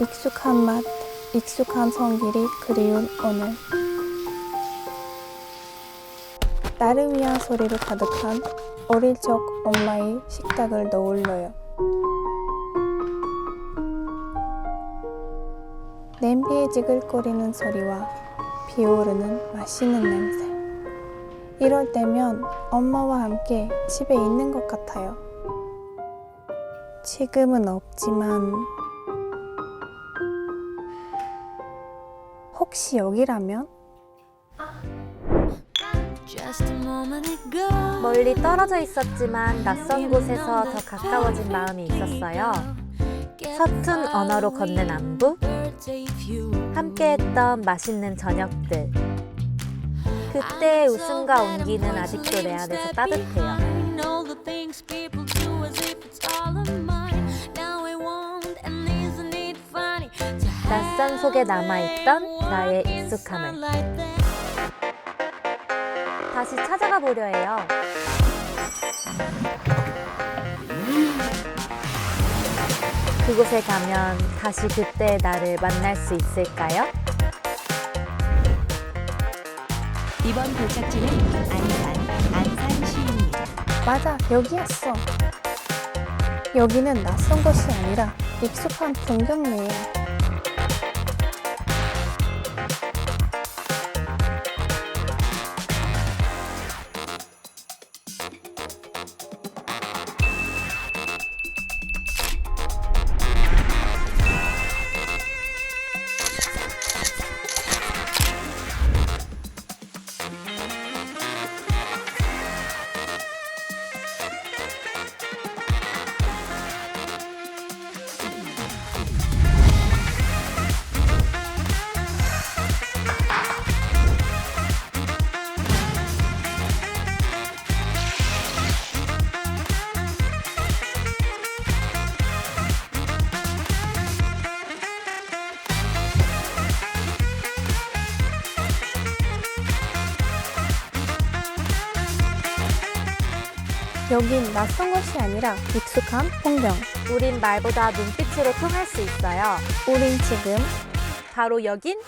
익숙한 맛, 익숙한 손길이 그리운 오늘. 위한 소리로 가득한 어릴 적 엄마의 식탁을 떠올려요. 냄비에 지글거리는 소리와 피오르는 맛있는 냄새. 이럴 때면 엄마와 함께 집에 있는 것 같아요. 지금은 없지만 혹시 여기라면? Just a moment ago. 멀리 떨어져 있었지만 낯선 곳에서 더 가까워진 마음이 있었어요. 서툰 언어로 걷는 안부, 함께했던 맛있는 저녁들. 그때의 웃음과 온기는 아직도 내 안에서 따뜻해요. 낯선 속에 남아있던 나의 익숙함을 다시 찾아가 보려 해요. 그곳에 가면 다시 그때의 나를 만날 수 있을까요? 이번 도착지는 안산, 안산시입니다. 맞아, 여기였어. 여기는 낯선 곳이 아니라 익숙한 풍경이에요. 여긴 낯선 곳이 아니라 익숙한 풍경. 우린 말보다 눈빛으로 통할 수 있어요. 우린 지금 바로 여긴